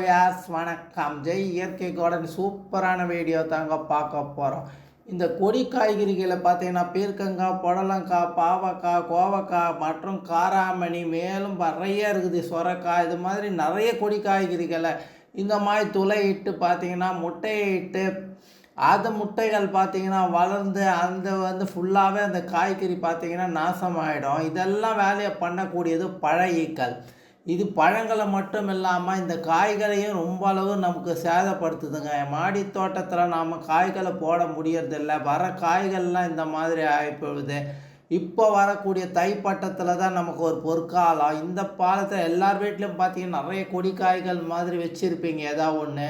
வியாஸ் வணக்கம். ஜெய் இயற்கை கார்டன் சூப்பரான வீடியோ தாங்க பார்க்க போகிறோம் இந்த கொடி காய்கறிகளை பார்த்தீங்கன்னா பீர்க்கங்காய் புடலங்காய் பாவக்காய் கோவக்காய் மற்றும் காராமணி மேலும் நிறைய இருக்குது. சொரக்காய் இது மாதிரி நிறைய கொடி காய்கறிகளை இந்த மாதிரி துளையிட்டு பார்த்தீங்கன்னா முட்டையை இட்டு அது முட்டைகள் பார்த்தீங்கன்னா வளர்ந்து அந்த வந்து ஃபுல்லாகவே அந்த காய்கறி பார்த்தீங்கன்னா நாசமாயிடும். இதெல்லாம் வேலையை பண்ணக்கூடியது பழ ஈக்கள். இது பழங்களை மட்டும் இல்லாமல் இந்த காய்களையும் ரொம்ப அளவு நமக்கு சேதப்படுத்துதுங்க. மாடி தோட்டத்தில் நாம் காய்களை போட முடியறதில்ல. வர காய்கள்லாம் இந்த மாதிரி ஆகிப்போகுது இப்போ வரக்கூடிய தைப்பட்டத்தில் தான் நமக்கு ஒரு பொற்காலம். இந்த பாலத்தில் எல்லார் வீட்லேயும் பார்த்தீங்கன்னா நிறைய கொடி காய்கள் மாதிரி வச்சுருப்பீங்க. ஏதாவது ஒன்று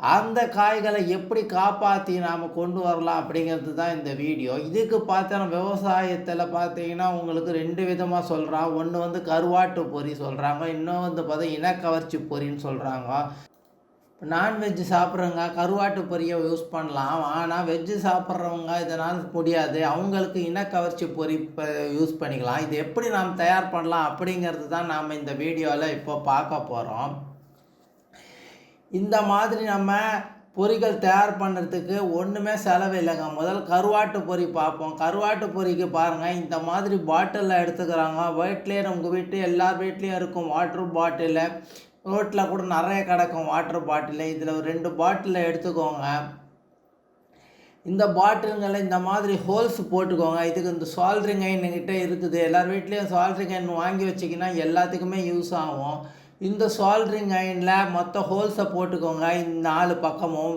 அந்த காய்களை எப்படி காப்பாற்றி நாம் கொண்டு வரலாம் அப்படிங்கிறது தான் இந்த வீடியோ. இதுக்கு பார்த்தோன்னா விவசாயத்தில் பார்த்தீங்கன்னா உங்களுக்கு ரெண்டு விதமாக சொல்கிறான் ஒன்று வந்து கருவாட்டு பொறி சொல்கிறாங்க இன்னும் வந்து பார்த்தா இனக்கவர்ச்சி பொரின்னு சொல்கிறாங்க நான்வெஜ் சாப்பிட்றவங்க கருவாட்டு பொரியை யூஸ் பண்ணலாம். ஆனால் வெஜ்ஜு சாப்பிட்றவங்க இதனால் முடியாது. அவங்களுக்கு இனக்கவர்ச்சி பொரி இப்போ யூஸ் பண்ணிக்கலாம். இது எப்படி நாம் தயார் பண்ணலாம் அப்படிங்கிறது தான் நாம் இந்த வீடியோவில் இப்போ பார்க்க போகிறோம் இந்த மாதிரி நம்ம பொரிகள் தயார் பண்ணுறதுக்கு ஒன்றுமே செலவு இல்லைங்க. முதல் கருவாட்டு பொரி பார்ப்போம். கருவாட்டு பொரிக்கு பாருங்கள் இந்த மாதிரி பாட்டிலில் எடுத்துக்கிறாங்க. வீட்லேயே நம்ம வீட்டு எல்லார் வீட்லேயும் இருக்கும் வாட்ரு பாட்டிலு. ரோட்டில் கூட நிறைய கிடக்கும் வாட்டர் பாட்டிலு. இதில் ஒரு ரெண்டு பாட்டிலில் எடுத்துக்கோங்க. இந்த பாட்டிலுங்களை இந்த மாதிரி ஹோல்ஸ் போட்டுக்கோங்க. இதுக்கு இந்த சால்ட்ரிங் ஐன்கிட்ட இருக்குது. எல்லார் வீட்லேயும் சால்ட்ரிங் ஐன் வாங்கி வச்சிங்கன்னா எல்லாத்துக்குமே யூஸ் ஆகும். இந்த சால்ட்ரிங் அயனில் மொத்த ஹோல்ஸை போட்டுக்கோங்க. இந்த நாலு பக்கமும்.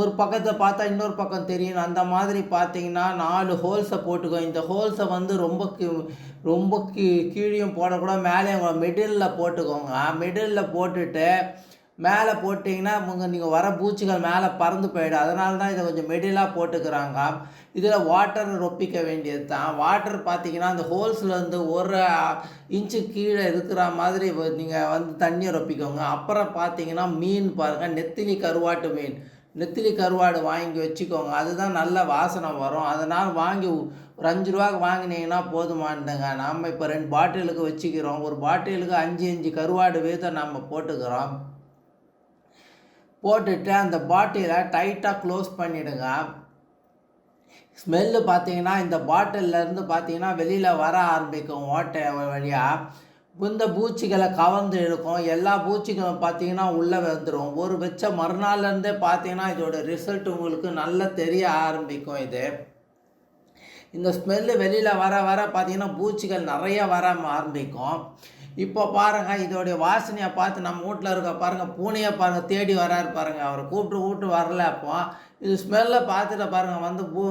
ஒரு பக்கத்தை பார்த்தா இன்னொரு பக்கம் தெரியும். அந்த மாதிரி பார்த்தீங்கன்னா நாலு ஹோல்ஸை போட்டுக்கோ. இந்த ஹோல்ஸை வந்து ரொம்ப ரொம்ப கீ கீழேயும் போடக்கூடாது. மேலேயும் மிடிலில் போட்டுக்கோங்க. மிடிலில் போட்டுட்டு மேலே போட்டிங்கன்னா உங்கள் நீங்கள் வர பூச்சிகள் மேலே பறந்து போயிடும். அதனால தான் இதை கொஞ்சம் மெடிலாக போட்டுக்கிறாங்க. இதில் வாட்டர் ரொப்பிக்க வேண்டியது தான் வாட்டர் பார்த்தீங்கன்னா அந்த ஹோல்ஸ்லேருந்து ஒரு இன்ச்சு கீழே இருக்கிற மாதிரி நீங்கள் வந்து தண்ணியை ரொப்பிக்கோங்க. அப்புறம் பார்த்தீங்கன்னா மீன் பாருங்கள் நெத்திலி கருவாட்டு மீன். நெத்திலி கருவாடு வாங்கி வச்சுக்கோங்க. அதுதான் நல்ல வாசனை வரும். அதனால் வாங்கி ஒரு அஞ்சு ரூபாய்க்கு வாங்கினீங்கன்னா போதுமானுங்க நாம் இப்போ ரெண்டு பாட்டிலுக்கு வச்சுக்கிறோம். ஒரு பாட்டிலுக்கு அஞ்சு அஞ்சு கருவாடு வீதம் நம்ம போட்டுக்கிறோம். போட்டுட்டு அந்த பாட்டிலை டைட்டாக க்ளோஸ் பண்ணிவிடுங்க ஸ்மெல்லு பார்த்தீங்கன்னா இந்த பாட்டிலேருந்து பார்த்தீங்கன்னா வெளியில் வர ஆரம்பிக்கும் ஓட்டை வழியாக இந்த பூச்சிகளை கவர்ந்து இழுக்கும். எல்லா பூச்சிகளும் பார்த்தீங்கன்னா உள்ளே வந்துடும் ஒரு வச்ச மறுநாள்லேருந்தே பார்த்தீங்கன்னா இதோட ரிசல்ட் உங்களுக்கு நல்லா தெரிய ஆரம்பிக்கும் இது. இந்த ஸ்மெல்லு வெளியில் வர வர பார்த்தீங்கன்னா பூச்சிகள் நிறைய வர ஆரம்பிக்கும். இப்போ பாருங்கள் இதோடைய வாசனையை பார்த்து நம்ம வீட்டில் இருக்க பாருங்கள் பூனையை பாருங்கள் தேடி வராரு பாருங்கள் அவரை கூப்பிட்டு கூப்பிட்டு வரல அப்போ இது ஸ்மெல்லை பார்த்துட்டு பாருங்கள் வந்து பூ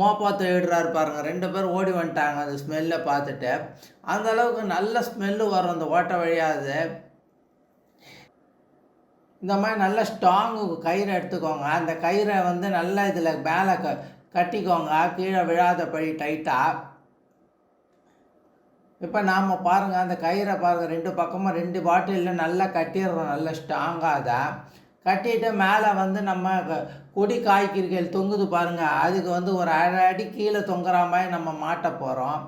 மோப்பா தேடுறாரு பாருங்கள் ரெண்டு பேர் ஓடி வந்துட்டாங்க அந்த ஸ்மெல்லை பார்த்துட்டு. அந்த அளவுக்கு நல்ல ஸ்மெல்லு வரும் அந்த ஓட்ட வழியாது இந்த மாதிரி நல்ல ஸ்ட்ராங்கு கயிறை எடுத்துக்கோங்க. அந்த கயிறை வந்து நல்லா இதில் மேலே க கட்டிக்கோங்க. கீழே விழாதபடி டைட்டாக இப்போ நாம் பாருங்கள் அந்த கயிறை பாருங்கள் ரெண்டு பக்கமும் ரெண்டு பாட்டிலில் நல்லா கட்டிடுறோம். நல்லா ஸ்ட்ராங்காக கட்டிட்டு மேலே வந்து நம்ம கொடி காய்கறிகள் தொங்குது பாருங்கள் அதுக்கு வந்து ஒரு அரை அடி கீழே தொங்குற மாதிரி நம்ம மாட்ட போகிறோம்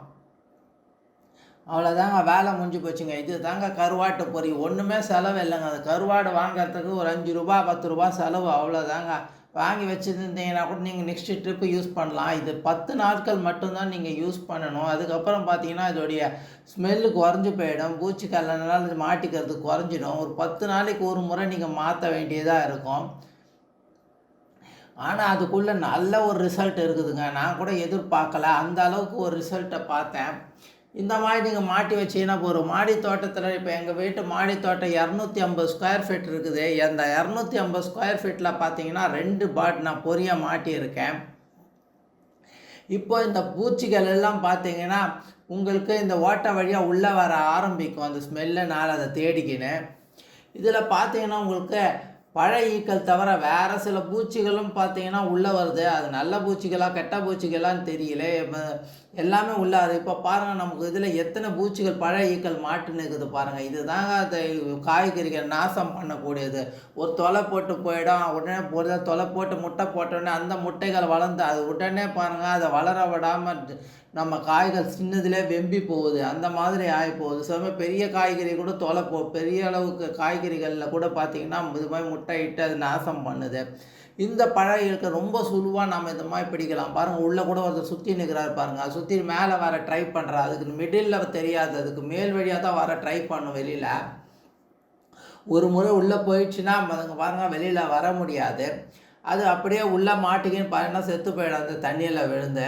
அவ்வளோதாங்க வேலை முடிஞ்சு போச்சுங்க. இது தாங்க கருவாட்டு பொறி ஒன்றுமே செலவு இல்லைங்க. அது கருவாடு வாங்கிறதுக்கு ஒரு அஞ்சு ரூபா பத்து ரூபா செலவு. அவ்வளோதாங்க வாங்கி வச்சுருந்தீங்கன்னா கூட நீங்கள் நெக்ஸ்ட்டு ட்ரிப்பு யூஸ் பண்ணலாம். இது பத்து நாட்கள் மட்டும்தான் நீங்கள் யூஸ் பண்ணணும். அதுக்கப்புறம் பார்த்தீங்கன்னா இதோடைய ஸ்மெல்லு குறைஞ்சி போயிடும். பூச்சிக்கல்லனால இது மாட்டிக்கிறது குறைஞ்சிடும். ஒரு பத்து நாளைக்கு ஒரு முறை நீங்கள் மாற்ற வேண்டியதாக இருக்கும். ஆனால் அதுக்குள்ளே நல்ல ஒரு ரிசல்ட் இருக்குதுங்க. நான் கூட எதிர்பார்க்கல. அந்த அளவுக்கு ஒரு ரிசல்ட்டை பார்த்தேன். இந்த மாதிரி நீங்கள் மாட்டி வச்சீங்கன்னா ஒரு மாடி தோட்டத்தில் இப்போ எங்கள் வீட்டு மாடி தோட்டம் இரநூத்தி ஐம்பது ஸ்கொயர் ஃபீட் இருக்குது. அந்த இரநூத்தி ஐம்பது ஸ்கொயர் ஃபீட்டில் பார்த்தீங்கன்னா ரெண்டு பாட் நான் பொரியாக மாட்டியிருக்கேன். இப்போ இந்த பூச்சிகள் எல்லாம் பார்த்தீங்கன்னா உங்களுக்கு இந்த ஓட்டை வழியாக உள்ளே வர ஆரம்பிக்கும். அந்த ஸ்மெல்லுனால் அதை தேடிக்கின்னு. இதில் பார்த்தீங்கன்னா உங்களுக்கு பழ ஈக்கள் தவிர வேறு சில பூச்சிகளும் பார்த்தீங்கன்னா உள்ளே வருது. அது நல்ல பூச்சிகளாக கெட்ட பூச்சிகளான்னு தெரியல. எல்லாமே உள்ளே அது. இப்போ பாருங்கள் நமக்கு இதில் எத்தனை பூச்சிகள் பழ ஈக்கள் மாட்டுன்னு இருக்குது பாருங்கள் இது தாங்க அது காய்கறிகள் நாசம் பண்ணக்கூடியது. ஒரு தொலை போட்டு போயிடும் உடனே ஒரு தொலை போட்டு முட்டை போட்டோடனே அந்த முட்டைகள் வளர்ந்து அது உடனே பாருங்கள் அதை வளர விடாமல் நம்ம காய்கள் சின்னதிலே வெம்பி போகுது அந்த மாதிரி ஆகி போகுது சில பெரிய காய்கறி கூட தொலை போ பெரிய அளவுக்கு காய்கறிகளில் கூட பார்த்திங்கன்னா இது மாதிரி முட்டை இட்டு அது நாசம் பண்ணுது. இந்த பழகிற்கு ரொம்ப சுழுவாக நம்ம இந்த மாதிரி பிடிக்கலாம். பாருங்கள் உள்ளே கூட ஒருத்தர் சுற்றி நிற்கிறாரு பாருங்கள் அது சுற்றி மேலே வர ட்ரை பண்ணுறா அதுக்கு மிடில் தெரியாது. அதுக்கு மேல் வழியாக தான் வர ட்ரை பண்ணும் வெளியில். ஒரு முறை உள்ளே போயிடுச்சுன்னா அதுங்க பாருங்கள் வெளியில் வர முடியாது. அது அப்படியே உள்ளே மாட்டிக்கின்னு பாருங்கன்னா செத்து போயிடும் அந்த தண்ணியில் விழுந்து.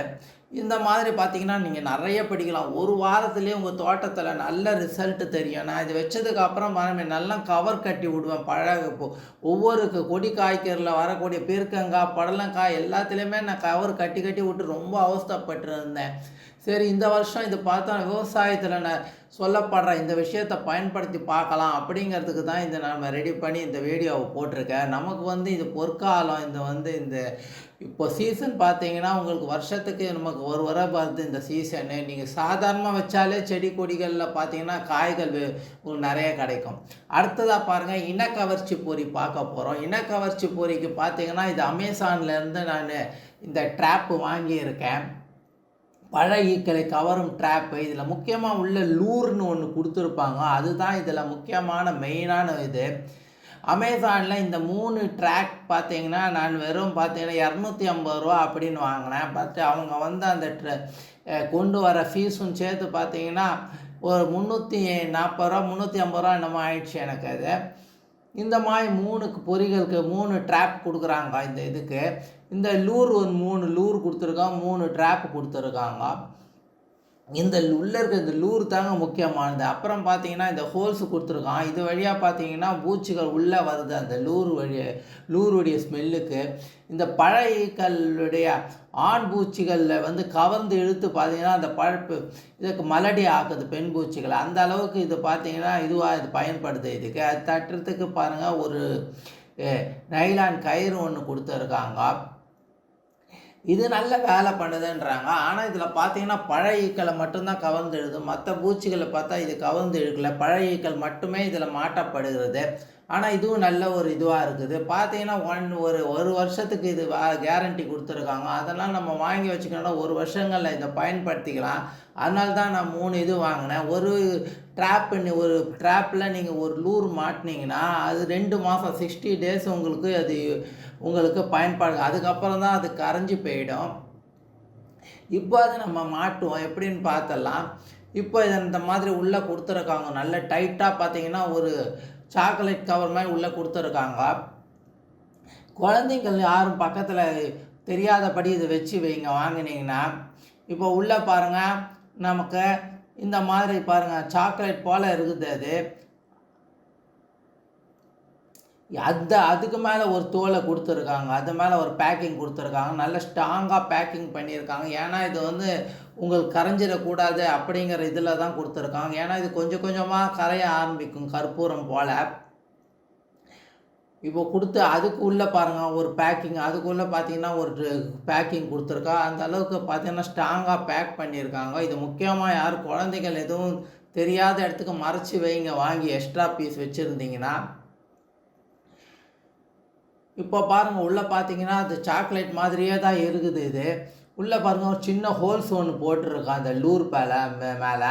இந்த மாதிரி பார்த்தீங்கன்னா நீங்கள் நிறைய படிக்கலாம். ஒரு வாரத்துலேயே உங்கள் தோட்டத்தில் நல்ல ரிசல்ட்டு தெரியும். நான் இது வச்சதுக்கு அப்புறம் நல்லா கவர் கட்டி விடுவேன் பழகப்போ ஒவ்வொரு கொடி காய்கறியில் வரக்கூடிய பீர்க்கங்காய் படலங்காய் எல்லாத்துலேயுமே நான் கவர் கட்டி கட்டி விட்டு ரொம்ப அவஸ்தைப்பட்டு இருந்தேன் சரி இந்த வருஷம் இது பார்த்தா விவசாயத்தில் நான் சொல்லப்படுற இந்த விஷயத்தை பயன்படுத்தி பார்க்கலாம் அப்படிங்கிறதுக்கு தான் இந்த நம்ம ரெடி பண்ணி இந்த வீடியோவை போட்டிருக்கேன். நமக்கு வந்து இது பொற்காலம். இந்த வந்து இந்த இப்போ சீசன் பார்த்தீங்கன்னா உங்களுக்கு வருஷத்துக்கு நமக்கு ஒரு வர வருது இந்த சீசனு நீங்கள் சாதாரணமாக வச்சாலே செடி கொடிகளில் பார்த்தீங்கன்னா காய்கள் உங்களுக்கு நிறைய கிடைக்கும். அடுத்ததாக பாருங்கள் இனக்கவர்ச்சி பொறி பார்க்க போகிறோம் இனக்கவர்ச்சி பொறிக்கு பார்த்தீங்கன்னா இது அமேசான்லேருந்து நான் இந்த ட்ராப்பு வாங்கியிருக்கேன். பழ ஈக்களை கவரும் ட்ராப்பு இதில் முக்கியமாக உள்ள லூர்னு ஒன்று கொடுத்துருப்பாங்க. அதுதான் இதில் முக்கியமான மெயினான இது. அமேசானில் இந்த மூணு ட்ராக் பார்த்தீங்கன்னா நான் வெறும் பார்த்தீங்கன்னா இரநூத்தி ஐம்பது ரூபா அப்படின்னு வாங்கினேன். பட் அவங்க வந்து அந்த கொண்டு வர ஃபீஸும் சேர்த்து பார்த்தீங்கன்னா ஒரு முந்நூற்றி நாற்பது ரூபா முந்நூற்றி ஐம்பது ரூபா என்னமோ ஆயிடுச்சு எனக்கு அது. இந்த மாதிரி மூணுக்கு பொறிகளுக்கு மூணு ட்ராப் கொடுக்குறாங்க இந்த இதுக்கு. இந்த லூர் ஒரு மூணு லூர் கொடுத்துருக்காங்க மூணு ட்ராப் கொடுத்துருக்காங்க. இந்த உள்ள இருக்க இந்த லூர் தாங்க முக்கியமானது. அப்புறம் பார்த்தீங்கன்னா இந்த ஹோல்ஸ் கொடுத்துருக்கான். இது வழியாக பார்த்தீங்கன்னா பூச்சிகள் உள்ளே வருது. அந்த லூர் வழி லூருடைய ஸ்மெல்லுக்கு. இந்த பழையக்களுடைய ஆண் பூச்சிகளில் வந்து கவர்ந்து இழுத்து பார்த்தீங்கன்னா அந்த பழப்பு இதுக்கு மலடி ஆக்குது பெண் பூச்சிகள். அந்த அளவுக்கு இது பார்த்தீங்கன்னா இதுவாக இது பயன்படுது. இதுக்கு அது தட்டுறதுக்கு பாருங்கள் ஒரு நைலான் கயிறு ஒன்று கொடுத்துருக்காங்க. இது நல்ல வேலை பண்ணுதுன்றாங்க. ஆனால் இதில் பார்த்தீங்கன்னா பழைய ஈக்களை மட்டும்தான் கவர்ந்தெழுது மற்ற பூச்சிகளை பார்த்தா இது கவர்ந்து இழுக்கல. பழைய ஈக்கள் மட்டுமே இதில் மாட்டப்படுகிறது ஆனால் இதுவும் நல்ல ஒரு இதுவாக இருக்குது. பார்த்தீங்கன்னா ஒன் ஒரு ஒரு வருஷத்துக்கு இது கேரண்டி கொடுத்துருக்காங்க. அதெல்லாம் நம்ம வாங்கி வச்சுக்கணும்னா ஒரு வருஷங்களில் இதை பயன்படுத்திக்கலாம். அதனால தான் நான் மூணு இது வாங்கினேன். ஒரு ட்ராப் பண்ணி ஒரு ட்ராப்பில் நீங்கள் ஒரு லூர் மாட்டினீங்கன்னா அது ரெண்டு மாதம் சிக்ஸ்டி டேஸ் உங்களுக்கு அது உங்களுக்கு பயன்பாடு அதுக்கப்புறம் தான் அது கரைஞ்சி போயிடும். இப்போ அது நம்ம மாட்டுவோம். எப்படின்னு பார்த்தலாம். இப்போ இது இந்த மாதிரி உள்ளே கொடுத்துருக்காங்க. நல்ல டைட்டாக பார்த்தீங்கன்னா ஒரு சாக்லேட் கவர் மாதிரி உள்ளே கொடுத்துருக்காங்க. குழந்தைங்கள் யாரும் பக்கத்தில் தெரியாதபடி இதை வச்சு வைங்க வாங்கினீங்கன்னா. இப்போ உள்ளே பாருங்கள் நமக்கு இந்த மாதிரி பாருங்கள் சாக்லேட் போல் இருக்குது அது. அந்த அதுக்கு மேலே ஒரு தோலை கொடுத்துருக்காங்க அது மேலே ஒரு பேக்கிங் கொடுத்துருக்காங்க நல்ல ஸ்ட்ராங்காக பேக்கிங் பண்ணியிருக்காங்க. ஏன்னா இது வந்து உங்களுக்கு கரைஞ்சிடக்கூடாது அப்படிங்கிற இதில் தான் கொடுத்துருக்காங்க. ஏன்னா இது கொஞ்சம் கொஞ்சமாக கரைய ஆரம்பிக்கும் கற்பூரம் போல். இப்போ கொடுத்து அதுக்கு உள்ளே பாருங்கள் ஒரு பேக்கிங் அதுக்குள்ளே பார்த்தீங்கன்னா ஒரு பேக்கிங் கொடுத்துருக்கா. அந்த அளவுக்கு பார்த்தீங்கன்னா ஸ்ட்ராங்காக பேக் பண்ணியிருக்காங்க. இது முக்கியமாக யார் குழந்தைகள் எதுவும் தெரியாத இடத்துக்கு மறைச்சி வைங்க. வாங்கி எக்ஸ்ட்ரா பீஸ் வச்சுருந்தீங்கன்னா இப்போ பாருங்கள் உள்ளே பார்த்தீங்கன்னா அது சாக்லேட் மாதிரியே தான் இருக்குது இது. உள்ளே பாருங்கள் ஒரு சின்ன ஹோல்ஸ் ஒன்று போட்டிருக்கான் அந்த லூர் மேலே மே- மேலே.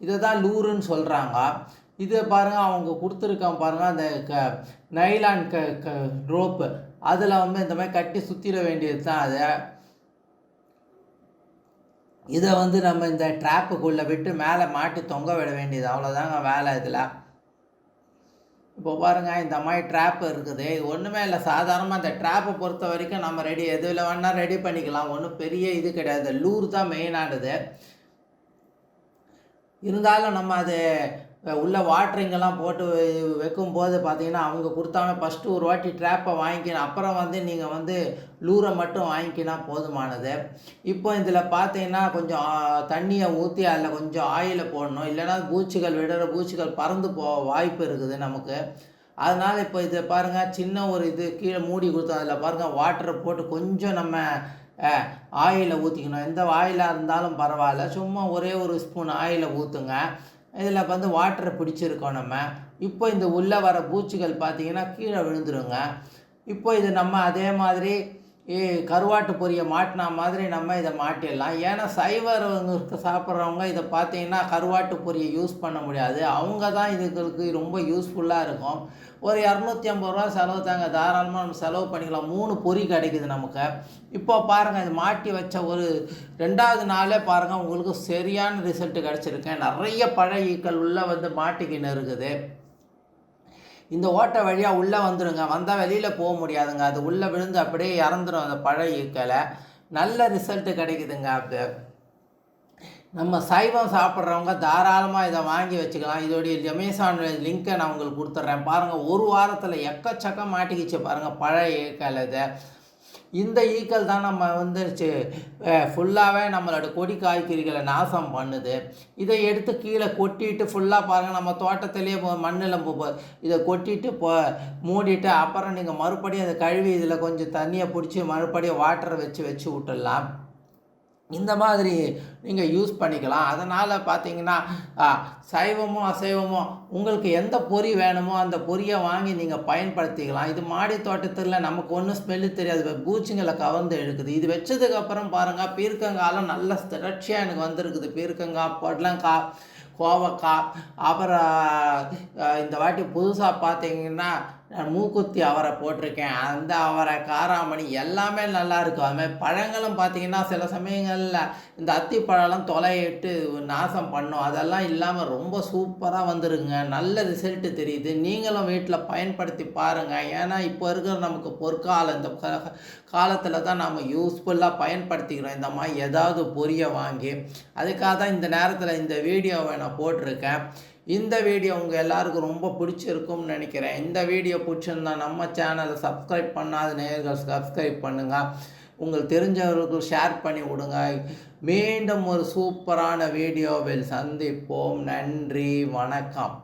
இதை தான் லூருன்னு சொல்கிறாங்க இது பாருங்கள் அவங்க கொடுத்துருக்கான் பாருங்கள் அந்த க நைலான் க க ரோப்பு அதில் வந்து இந்த மாதிரி கட்டி சுற்றிட வேண்டியது தான் அது. இதை வந்து நம்ம இந்த ட்ராப்புக்குள்ளே விட்டு மேலே மாட்டி தொங்க விட வேண்டியது. அவ்வளோதாங்க வேலை இதில். இப்போ பாருங்கள் இந்த மாதிரி ட்ராப் இருக்குது. இது ஒன்றுமே இல்லை சாதாரணமாக இந்த ட்ராப்பை பொறுத்த வரைக்கும் நம்ம ரெடி எதில் வேணால் ரெடி பண்ணிக்கலாம். ஒன்றும் பெரிய இது கிடையாது. லூர் தான் மெயினானது இருந்தாலும் நம்ம அது உள்ளே வாட்ருங்கெல்லாம் போட்டு வைக்கும் வைக்கும்போது பார்த்தீங்கன்னா அவங்க கொடுத்தாங்க. ஃபஸ்ட்டு ஒரு வாட்டி ட்ராப்பை வாங்கிக்கணும் அப்புறம் வந்து நீங்கள் வந்து லூரை மட்டும் வாங்கிக்கினா போதுமானது. இப்போ இதில் பார்த்தீங்கன்னா கொஞ்சம் தண்ணியை ஊற்றி அதில் கொஞ்சம் ஆயிலை போடணும். இல்லைன்னா பூச்சிகள் விடுற பூச்சிகள் பறந்து போக வாய்ப்பு இருக்குது நமக்கு. அதனால் இப்போ இதை பாருங்கள் சின்ன ஒரு இது கீழே மூடி கொடுத்தோம் அதில் பாருங்கள் வாட்டரை போட்டு கொஞ்சம் நம்ம ஆயிலை ஊற்றிக்கணும் எந்த ஆயிலாக இருந்தாலும் பரவாயில்ல. சும்மா ஒரே ஒரு ஸ்பூன் ஆயிலை ஊற்றுங்க இதில் வந்து வாட்டரை பிடிச்சிருக்கோம் நம்ம. இப்போ இந்த உள்ளே வர பூச்சிகள் பார்த்தீங்கன்னா கீழே விழுந்துருங்க. இப்போ இது நம்ம அதே மாதிரி கருவாட்டு பொரியை மாட்டினா மாதிரி நம்ம இதை மாட்டிடலாம். ஏன்னா சைவருக்கு சாப்பிட்றவங்க இதை பார்த்தீங்கன்னா கருவாட்டு பொரியை யூஸ் பண்ண முடியாது. அவங்க தான் இதுகளுக்கு ரொம்ப யூஸ்ஃபுல்லாக இருக்கும். ஒரு இரநூத்தி ஐம்பது ரூபா செலவு தாங்க. தாராளமாக நம்ம செலவு பண்ணிக்கலாம். மூணு பொரி கிடைக்குது நமக்கு. இப்போ பாருங்கள் இது மாட்டி வச்ச ஒரு ரெண்டாவது நாளே பாருங்கள் உங்களுக்கு சரியான ரிசல்ட்டு கிடச்சிருக்கேன் நிறைய பழைய ஈக்கள் உள்ளே வந்து மாட்டிக்கின்னு இருக்குது. இந்த ஓட்டை வழியாக உள்ளே வந்துடுங்க வந்தால் வெளியில் போக முடியாதுங்க. அது உள்ளே விழுந்து அப்படியே இறந்துடும் அந்த பழைய ஈக்களை நல்ல ரிசல்ட்டு கிடைக்குதுங்க. அது நம்ம சைவம் சாப்பிட்றவங்க தாராளமாக இதை வாங்கி வச்சுக்கலாம். இதோடைய அமேசான் லிங்க்கை நான் உங்களுக்கு கொடுத்துட்றேன். பாருங்கள் ஒரு வாரத்தில் எக்கச்சக்கம் மாட்டிக்கிச்சு. பாருங்கள் பழைய ஈக்கள் இதை. இந்த ஈக்கள் தான் நம்ம வந்துருச்சு ஃபுல்லாகவே நம்மளோட கொடி காய்கறிகளை நாசம் பண்ணுது. இதை எடுத்து கீழே கொட்டிட்டு ஃபுல்லாக பாருங்கள் நம்ம தோட்டத்திலேயே மண்ணில் இதை கொட்டிட்டு போ மூடிட்டு அப்புறம் நீங்கள் மறுபடியும் அதை கழுவி இதில் கொஞ்சம் தண்ணியை பிடிச்சி மறுபடியும் வாட்டரை வச்சு வச்சு விட்டுடலாம். இந்த மாதிரி நீங்கள் யூஸ் பண்ணிக்கலாம். அதனால் பார்த்தீங்கன்னா சைவமோ அசைவமோ உங்களுக்கு எந்த பொறி வேணுமோ அந்த பொரியை வாங்கி நீங்கள் பயன்படுத்திக்கலாம். இது மாடி தோட்டத்தில் நமக்கு ஒன்றும் ஸ்மெல்லு தெரியாது. பூச்சிங்களை கவர்ந்து எழுக்குது இது வச்சதுக்கப்புறம் பாருங்கள் பீர்க்கங்காலம் நல்ல திரட்சியாக எனக்கு வந்திருக்குது. பீர்க்கங்காய் பொடலங்காய் கோவக்காய் அப்புறம் இந்த வாட்டி புதுசாக பார்த்தீங்கன்னா நான் மூக்குத்தி அவரை போட்டிருக்கேன். அந்த அவரை காராமணி எல்லாமே நல்லா இருக்கும். அதுமாதிரி பழங்களும் பார்த்தீங்கன்னா சில சமயங்களில் இந்த அத்திப்பழம்லாம் தொலையிட்டு நாசம் பண்ணும். அதெல்லாம் இல்லாமல் ரொம்ப சூப்பராக வந்துருங்க. நல்ல ரிசல்ட்டு தெரியுது. நீங்களும் வீட்டில் பயன்படுத்தி பாருங்கள் ஏன்னா இப்போ இருக்கிற நமக்கு பொற்காலம். இந்த காலத்தில் தான் நம்ம யூஸ்ஃபுல்லாக பயன்படுத்திக்கிறோம். இந்த மாதிரி ஏதாவது பொரிய வாங்கி அதுக்காக தான் இந்த நேரத்தில் இந்த வீடியோவை நான் போட்டிருக்கேன். இந்த வீடியோ உங்கள் எல்லாருக்கும் ரொம்ப பிடிச்சிருக்கும்னு நினைக்கிறேன். இந்த வீடியோ பிடிச்சிருந்தா நம்ம சேனலை சப்ஸ்கிரைப் பண்ணாத நேர்கள் சப்ஸ்கிரைப் பண்ணுங்கள் உங்களுக்கு தெரிஞ்சவர்களுக்கு ஷேர் பண்ணி விடுங்க. மீண்டும் ஒரு சூப்பரான வீடியோவில் சந்திப்போம். நன்றி வணக்கம்.